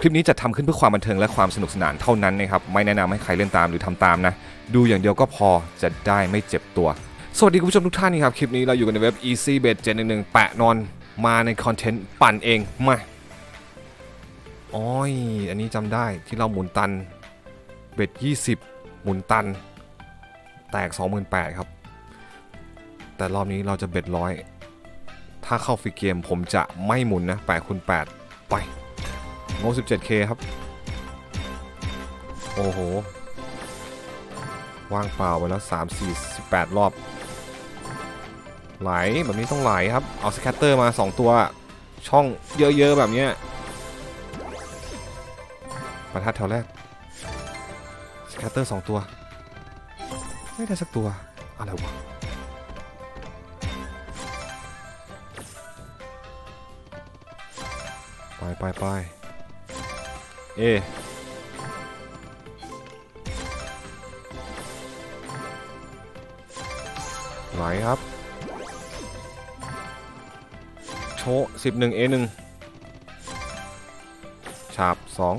คลิปนี้จะทำขึ้นเพื่อความบันเทิงและความสนุกสนานเท่านั้นนะครับ ไม่แนะนำให้ใครเล่นตามหรือทำตามนะ ดูอย่างเดียวก็พอจะได้ไม่เจ็บตัว สวัสดีคุณผู้ชมทุกท่านนี่ครับ คลิปนี้เราอยู่กันในเว็บ easy bet 711แปะนอนมาในคอนเทนต์ปั่นเองมาอ้อยอันนี้จำได้ที่เราหมุนตันเบ็ด20 หมุนตัน แตก 28,000ครับ แต่รอบนี้เราจะเบ็ดร้อยถ้าเข้าฟรีเกมผมจะไม่หมุนนะ8คูณ8ไป โง่ 17k ครับ โอ้โห ว่างเปล่าไปแล้ว 3 4 18 รอบ ไหลแบบนี้ต้องไหลครับ เอาสแคตเตอร์มา 2 ตัว ช่องเยอะ ๆ แบบนี้ยประทัดแถวแรกสแคตเตอร์ 2 ตัว ไม่ได้สักตัว อะไรวะไปไปไป เอไหลครับ โชว์สิบหนึ่งเอหนึ่งฉาบสอง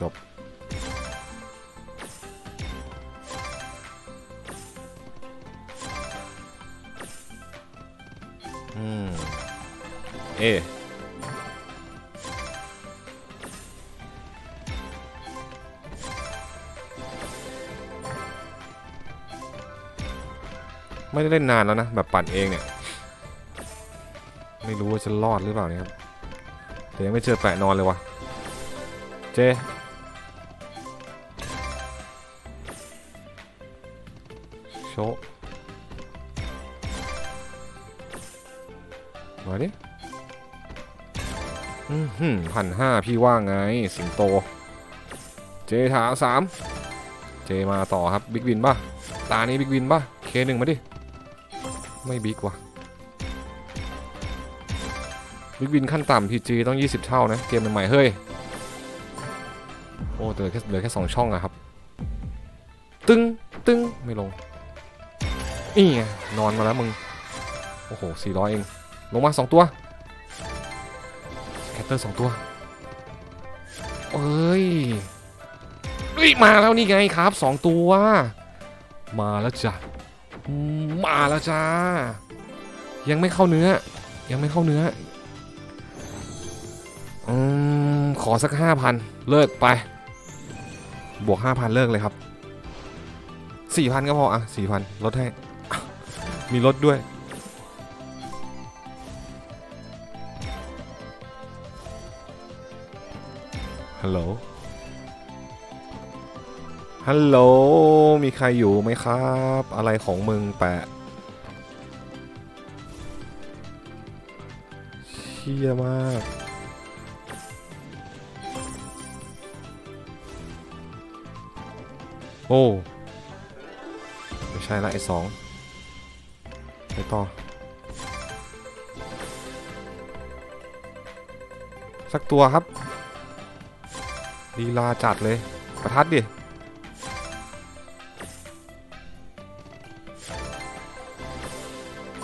จบ อืม เอ ไม่ได้เล่นนานแล้วนะ แบบปั่นเองเนี่ย ไม่รู้ว่าจะรอดหรือเปล่านี่ครับแต่ยังไม่เจอแปะนอนเลยวะเจโชว์มาดิอืมหืมพันห้าพี่ว่าไง สิงโต เจถาสามเจมาต่อครับ บิ๊กวินป่ะ ตานี้บิ๊กวินป่ะ เคหนึ่งมาดิ ไม่บิ๊กว่ะบิ๊กวินขั้นต่ำพีจีต้อง 20 เท่านะ เกมใหม่ๆเฮ้ย โอ้เหลือแค่เหลือแค่2ช่องอะครับ ตึ้งตึ้งไม่ลงนี่ไงนอนมาแล้วมึง โอ้โห 400 เอง ลงมา 2 ตัวแคตเตอร์2ตัวเอ้ยเฮ้ย มาแล้วนี่ไงครับ 2 ตัว มาแล้วจ้ะ มาแล้วจ้า ยังไม่เข้าเนื้อ ยังไม่เข้าเนื้ออืมขอสักห้าพันเลิกไป บวกห้าพันเลิกเลยครับสี่พันก็พออะสี่พันลดให้ มีลดด้วย ฮัลโหล ฮัลโหล มีใครอยู่ไหมครับ อะไรของมึงแปะเชี่ยมาก โอ้ ไม่ใช่ละไอ้สองไปต่อ สักตัวครับลีลาจัดเลย ประทัดดิ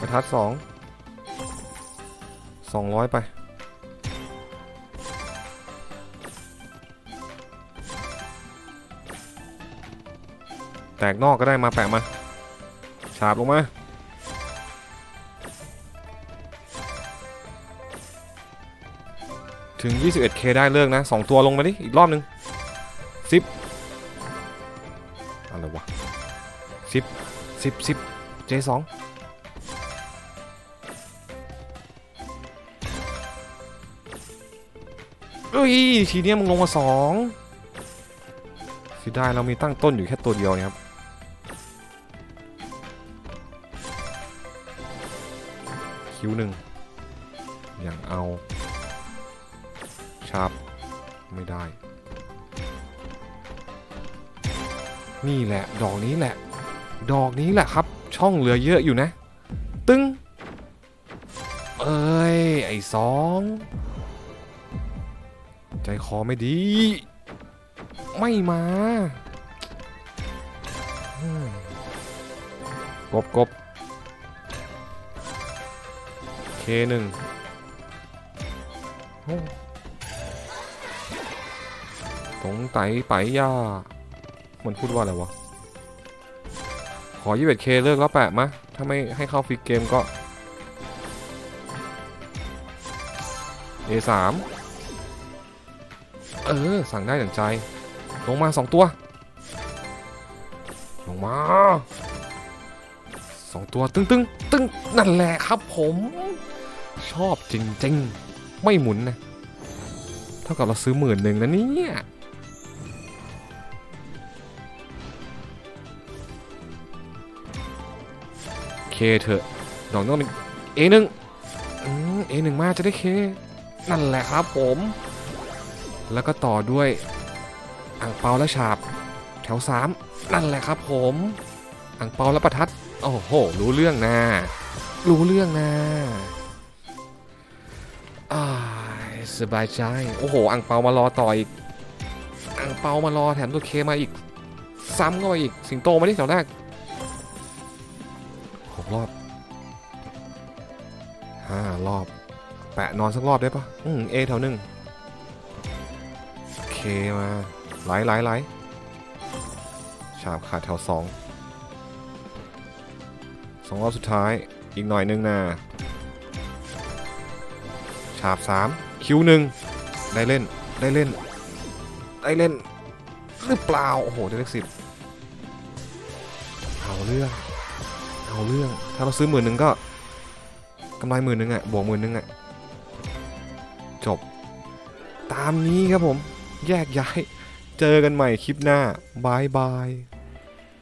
ประทัดสองสองร้อยไปแตกนอกก็ได้มาแปะมา ฉาบลงมา ถึง 21k ได้เลิกนะ 2 ตัวลงมาดิ อีกรอบหนึ่งสิบอะไรวะสิบสิบสิบ J2 เอ้ยทีเนี้ยมึงลงมาสองเสิได้เรามีตั้งต้นอยู่แค่ตัวเดียวเนี่ยครับคิวหนึ่งอย่างเอาชาร์ปไม่ได้ นี่แหละ ดอกนี้แหละ ดอกนี้แหละครับ ช่องเหลือเยอะอยู่นะ ตึ้งเอ้ย ไอ้สอง ใจคอไม่ดี ไม่มากบกบเคหนึ่งโอ้ตงไตไปย่า มันพูดว่าอะไรวะ ขอ 21k เลิกแล้วแปะมะ ถ้าไม่ให้เข้าฟรีเกมก็ A3 เออ สั่งได้อย่างใจ ลงมาสองตัว ลงมาสองตัวตึ้งตึ้งตึ้งนั่นแหละครับผม ชอบจริงๆ ไม่หมุนนะ เท่ากับเราซื้อหมื่นหนึ่งนะเนี่ยเคเถอะดอกต้องเป็นเอหนึ่งเอหนึ่งมาจะได้เค นั่นแหละครับผม แล้วก็ต่อด้วยอ่างเปาและฉาบ แถวสามนั่นแหละครับผมอ่างเปาและประทัด โอ้โห รู้เรื่องนะรู้เรื่องนะสบายใจ โอ้โหอ่างเปามารอต่ออีกอ่างเปามารอแถมตัวเคมาอีก ซ้ำเข้าไปอีก สิงโตมาดิแถวแรกหกรอบห้ารอบ แปะนอนสักรอบได้ปะอืมเอแถวหนึ่ง เคมาไหลไหลไหลฉาบขาดแถวสองสองรอบสุดท้ายอีกหน่อยนึงนะฉาบสามคิวหนึ่งได้เล่นได้เล่น ได้เล่น หรือเปล่า โอ้โหได้เลขสิบเอาเรื่องเอาเรื่องถ้าเราซื้อหมื่นหนึ่งก็กำไรหมื่นหนึ่งอะบวกหมื่นหนึ่งอะจบ ตามนี้ครับผม แยกย้าย เจอกันใหม่คลิปหน้าบายบาย